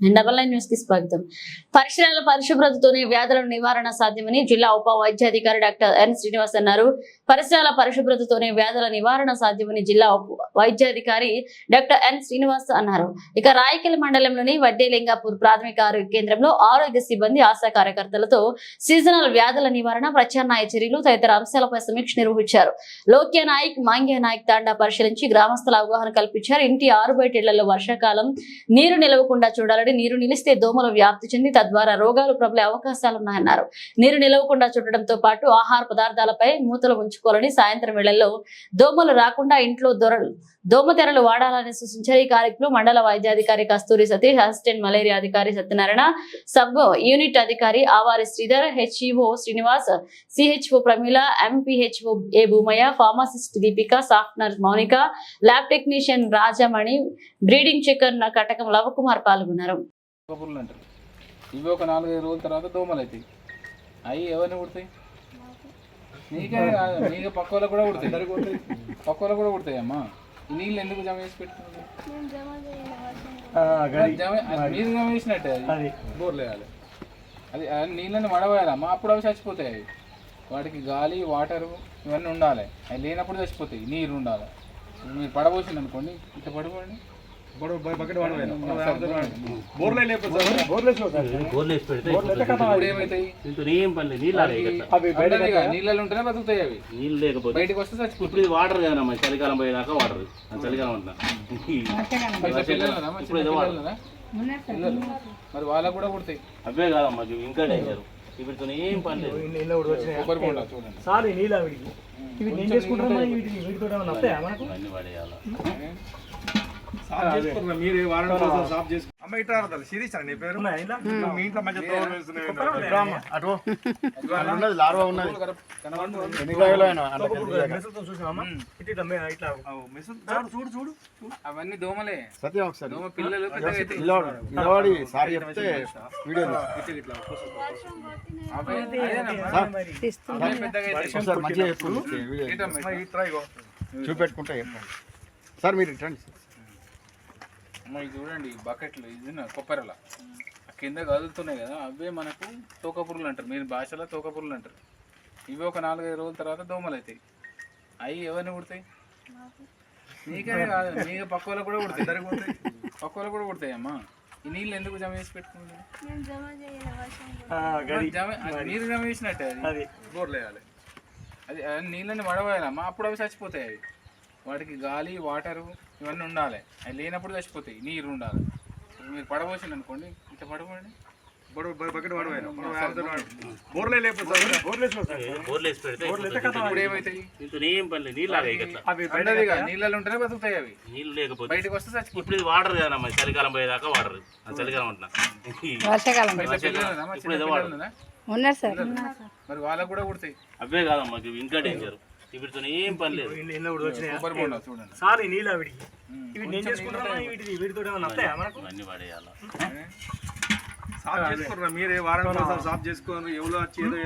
Double nine న్యూస్కి స్వాగతం. పరిసరాల పరిశుభ్రతతోనే వ్యాధుల నివారణ సాధ్యమని జిల్లా ఉప వైద్యాధికారి డాక్టర్ ఎన్ శ్రీనివాస్ అన్నారు. పరిసరాల పరిశుభ్రతతోనే వ్యాధుల నివారణ సాధ్యమని జిల్లా ఉప వైద్యాధికారి డాక్టర్ ఎన్ శ్రీనివాస్ అన్నారు. ఇక రాయకల్ మండలంలోని వడ్డేలింగాపూర్ ప్రాథమిక ఆరోగ్య కేంద్రంలో ఆరోగ్య సిబ్బంది ఆశా కార్యకర్తలతో సీజనల్ వ్యాధుల నివారణ ప్రత్యామ్నాయ చర్యలు తదితర అంశాలపై సమీక్ష నిర్వహించారు. లోక్య నాయక్ మాంగ్య నాయక్ తాండా పరిశీలించి గ్రామస్తుల అవగాహన కల్పించారు. ఇంటి ఆరు బయట ఇళ్ళలో వర్షాకాలం నీరు నిలవకుండా చూడాలని నీరు నిలిస్తే దోమలు వ్యాప్తి చెంది తద్వారా రోగాలు ప్రబలే అవకాశాలున్నాయన్నారు. నీరు నిలవకుండా చూడటంతో పాటు ఆహార పదార్థాలపై మూతలు ఉంచుకోవాలని సాయంత్రం వేళల్లో దోమలు రాకుండా ఇంట్లో దొరలు దోమతెరలు వాడాలని సూచించారు ఈ కార్యక్రమం మండల వైద్యాధికారి కస్తూరి సతీష్ అసిస్టెంట్ మలేరియా అధికారి సత్యనారాయణ సబ్ యూనిట్ అధికారి Avari Sridhar HEO Srinivas CHO Pramila MPHO A Bhoomaiah pharmacist Deepika softener Mounika lab technician Rajamani breeding checker Katakam Lavakumar పాల్గొన్నారు. కబుర్లు అంటారు. ఇవి ఒక నాలుగైదు రోజుల తర్వాత దోమలు అవుతాయి అవి ఎవరిని కుడతాయి? నీకే నీకే పక్క వాళ్ళకు కూడా కుడతాయి. పక్క వాళ్ళకు కూడా కుడతాయి అమ్మా. ఈ నీళ్ళు ఎందుకు జమ చేసి పెట్టుకున్నారు? జమ అది నీళ్ళు జమ చేసినట్టే అది? బోర్లు వేయాలి. అది నీళ్ళని వడవేయాలమ్మా అప్పుడు అవి చచ్చిపోతాయి అవి. వాటికి గాలి వాటరు ఇవన్నీ ఉండాలి. అవి లేనప్పుడు చచ్చిపోతాయి. నీరు ఉండాలి. మీరు పడబోసింది అనుకోండి ఇట్లా పడిపోండి ఇప్పుడు నీళ్ళు ఉంటేనే బతుకుతాయి అవి. నీళ్ళు లేకపోతే బయటకు వస్తే ఇప్పుడు ఇది వాటర్ కదా చలికాలం పోయేదాకా వాటర్ చలికాలం అంతా. ఇప్పుడు ఏదో వాటర్. మరి వాళ్ళకు కూడా కుడతాయి అవే కాదమ్మా ఇంకా డేంజర్ వీటితో ఏం పని లేదు. సారీ నీలా వీడికి ఇవి నేను చేసుకుంటాను మరి వీటికి వీటితో ఏమైనా వస్తాయా మనకు? చూడు. చూడు అవన్నీ దోమలే. సత్యం ఒకసారి. దోమ పిల్లలు సార్ చెప్తే వీడియో. ఒకసారి మంచిగా చెప్పు చూపెట్టుకుంటే చెప్పండి. సార్ మీరు రండి సార్ అమ్మ, ఇది చూడండి బకెట్లు ఇది నా కొబ్బరిల. కింద కదులుతున్నాయి కదా అవే మనకు తోకపురులు అంటారు. మీరు భాషలో తోకపురులు అంటారు. ఇవి ఒక నాలుగైదు రోజుల తర్వాత దోమలు అవుతాయి అవి ఎవరిని కుడతాయి నీకే కాదు నీకు పక్క వాళ్ళకు కూడా కుడతాయి పక్క వాళ్ళకు కూడా కుడతాయి అమ్మా. ఈ నీళ్ళు ఎందుకు జమ చేసి అది నీరు జమ చేసినట్టే అది? బోర్లు వేయాలి అది నీళ్ళని వడవేయాలమ్మా అప్పుడు అవి చచ్చిపోతాయి అవి. వాటికి గాలి వాటరు ఇవన్నీ ఉండాలి. అవి లేనప్పుడు చచ్చిపోతాయి నీరు ఉండాలి. మీరు పడబోసింది అనుకోండి ఇట్లా పడబోండి బొడు బకెట్ వాడవేను బోర్లే లేకపోతే బోర్లేసి గోర్లేసి పెడితే ఇప్పుడు ఏమవుతాయి దీంతో ఏం పని లేదు నీళ్ళు ఆడే కదా అవి అందరిది కాదు, నీళ్ళలో ఉంటేనే బతుకుతాయి అవి. నీళ్ళు లేకపోతే బయటకు వస్తే చచ్చిపోతాయి. ఇప్పుడు ఇది వాటర్ కదా మరి చలికాలం పోయేదాకా వాటర్ చలికాలం అంటున్నా వర్షాకాలం? ఉన్నారు? సార్. మరి వాళ్ళకు కూడా కుడతాయి అవే కాదమ్మా ఇంకా డేంజర్ వీటితో ఏం పని లేదు. సారీ నీలా వీడికి. ఇవి నేను చేసుకుంటాను వీటికి వీటితో ఏమైనా వస్తాయా మనకు? పడేయాలి? సాఫ్ మీరే ఒకసారి సాఫ్ చేసుకోరు ఎవరో వచ్చి ఏదో